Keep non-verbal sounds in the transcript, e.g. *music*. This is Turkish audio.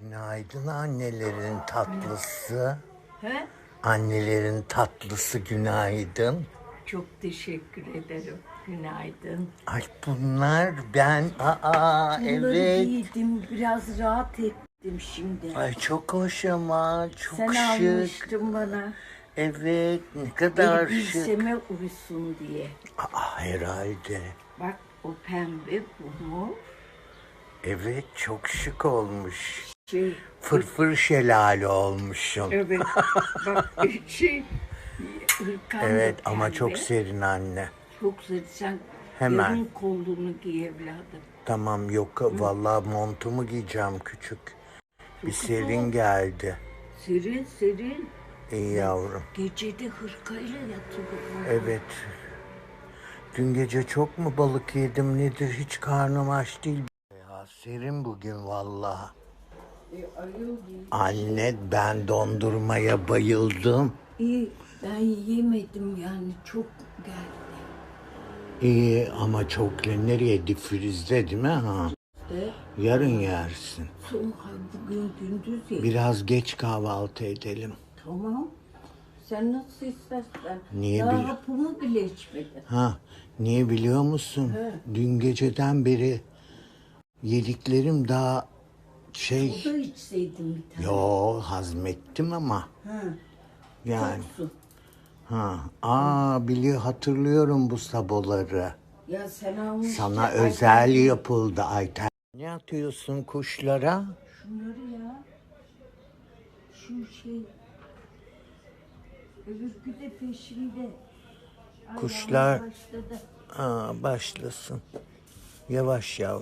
Günaydın annelerin tatlısı. He? Annelerin tatlısı günaydın. Çok teşekkür ederim. Günaydın. Ay bunlar ben aa Bunları evet. giydim. Biraz rahat ettim şimdi. Ay çok hoş ama çok Sen şık. almıştın bana. Evet ne kadar şık. Elbiseme uysun diye. Aa herhalde. Bak o pembe bu mu? Evet çok şık olmuş. Şey, Fırfır şelale olmuşsun. evet. *laughs* Bak şey, Evet ama çok pembe. serin anne. Çok serin. Sen Hemen. yarın kollunu giy evladım. Tamam yok vallahi montumu giyeceğim küçük. Bir serin geldi. Serin serin. İyi yavrum. Gecede hırkayla yatılır. Evet. Dün gece çok mu balık yedim nedir hiç karnım aç değil. Ya serin bugün vallahi. Anne ben dondurmaya bayıldım. İyi ben yemedim yani çok geldi. İyi ama çok nereye difrizde değil mi ha? De, Yarın yersin. son ay bugün gündüz ye. Biraz geç kahvaltı edelim. Tamam. Sen nasıl istersen. Niye Daha bil- hapımı bile içmedin. Ha, niye biliyor musun? Dün geceden beri yediklerim daha şey... O da içseydin bir tane. Yo hazmettim ama Ha, yani. su. Ha, aa biliyor hatırlıyorum bu saboları. Ya sen almıştın. Sana Ay, özel yapıldı Ayten. Ne atıyorsun kuşlara? Şunları ya. Şu şey. Öbürkü de peşimde. Ay, Kuşlar-. Aa başlasın. Yavaş yavrum.